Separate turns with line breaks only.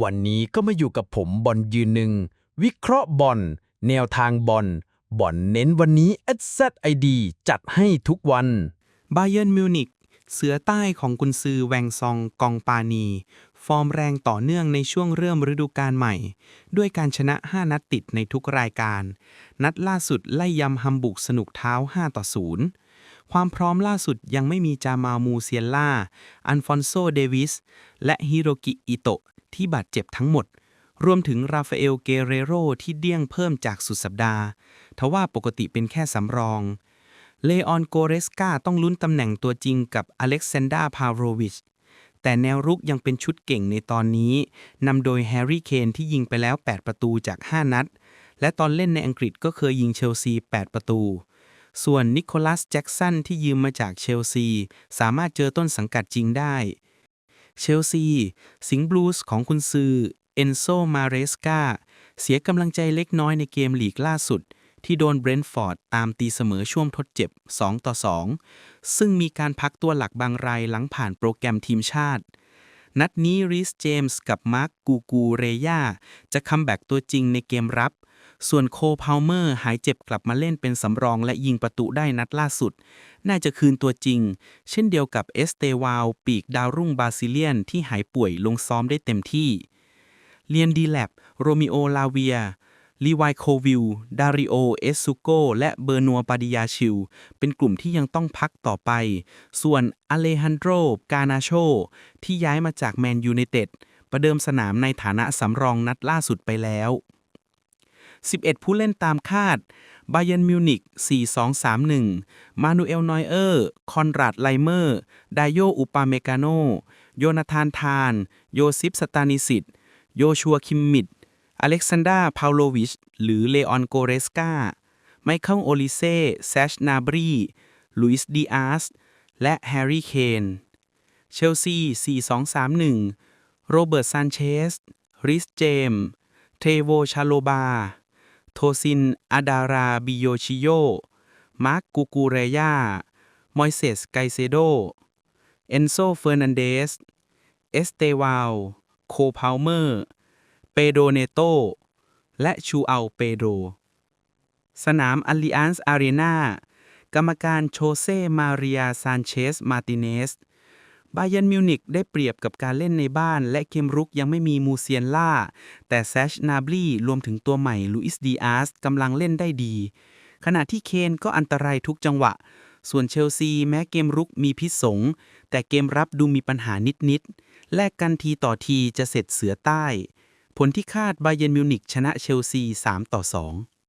วันนี้ก็มาอยู่กับผมบอลยืนหนึ่ง วิเคราะห์บอลแนวทางบอลบอลเน้นวันนี้ SZID จัดให้ทุกวัน
บาเยิร์นมิวนิกเสือใต้ของกุนซือแวงซองกองปานี ฟอร์มแรงต่อเนื่องในช่วงเริ่มฤดูกาลใหม่ ด้วยการชนะ 5 นัดติดในทุกรายการ นัดล่าสุดไล่ยำฮัมบุกสนุกเท้า 5 ต่อ 0 ความพร้อมล่าสุดยังไม่มีจามามูเซียล่า อันฟอนโซเดวิส และฮิโรกิอิโตะ ที่บาดเจ็บทั้งหมด รวมถึงราฟาเอลเกเรโรที่เดี้ยงเพิ่มจากสุดสัปดาห์ ทว่าปกติเป็นแค่สำรอง เลออนโกเรสกาต้องลุ้นตำแหน่งตัวจริงกับอเล็กซานดราพาโรวิช แต่แนวรุกยังเป็นชุดเก่งในตอนนี้นำโดยแฮร์รี่เคนที่ยิงไปแล้ว 8 ประตูจาก 5 นัด และตอนเล่นในอังกฤษก็เคยยิงเชลซี 8 ประตูส่วนนิโคลัสแจ็กสันที่ยืมมาจากเชลซี สามารถเจอต้นสังกัดจริงได้ เชลซี สิงห์บลูส์ของคุณซือ เอนโซ มาเรสกา เสียกำลังใจเล็กน้อยในเกมลีกล่าสุด ที่โดนเบรนท์ฟอร์ดตามตีเสมอช่วงทดเจ็บ 2 ต่อ 2 ซึ่งมีการพักตัวหลักบางรายหลังผ่านโปรแกรมทีมชาติ นัดนี้รีสเจมส์กับมาร์กกูกูเรย่าจะคัมแบ็กตัวจริงในเกมรับ ส่วนโคพาวเมอร์หายเจ็บกลับมาเล่นเป็นสำรองและยิงประตูได้นัดล่าสุด น่าจะคืนตัวจริง เช่นเดียวกับเอสเตวาลปีกดาวรุ่งบาซิเลียนที่หายป่วยลงซ้อมได้เต็มที่ เลียนดีแลบโรมิโอลาเวียลีวายโควิล ดาริโอ เอสซูโก และเบอร์นัวปาดิยาชิล เป็นกลุ่มที่ยังต้องพักต่อไป ส่วนอเลฮันโดร กานาโช ที่ย้ายมาจากแมนยูไนเต็ด ประเดิมสนามในฐานะสำรองนัดล่าสุดไปแล้ว 11 ผู้เล่นตามคาด บาเยนมิวนิก 4-2-3-1 มานูเอลนอยเออร์ คอนราดไลเมอร์ ไดโยอุปาเมกาโน โยนาธานทาน โยซิฟสตานิสิต โยชัวคิมมิด อเล็กซานดราพาวโลวิช หรือเลออนโกเรสกา ไมเคิลโอลิเซ่แซชนาบรี ลุยส์ดีอาส และแฮร์รี่เคน เชลซี 4-2-3-1 โรเบิร์ตซานเชสริสเจมส์เทโวชาโลบา โทซิน อาดารา บิโยชิโย มาร์กกูกูเรยา มอยเซส ไกเซโด เอนโซ เฟอร์นันเดส เอสเตวาล โคพาวเมอร์ เปโดเนโต และชูอัลเปโด สนามอัลลิอันส์อารีนากรรมการโชเซ มาเรีย ซานเชส มาติเนส บาเยนมิวนิกได้เปรียบกับการเล่นในบ้าน และเกมรุกยังไม่มีมูเซียนล่า แต่แซชนาบลีรวมถึงตัวใหม่ลุอิสดีอาสกำลังเล่นได้ดี ขณะที่เคนก็อันตรายทุกจังหวะ ส่วนเชลซีแม้เกมรุกมีพิษสง แต่เกมรับดูมีปัญหานิดๆ แลกกันทีต่อทีจะเสร็จเสือใต้ ผลที่คาดบาเยนมิวนิกชนะเชลซี 3 ต่อ 2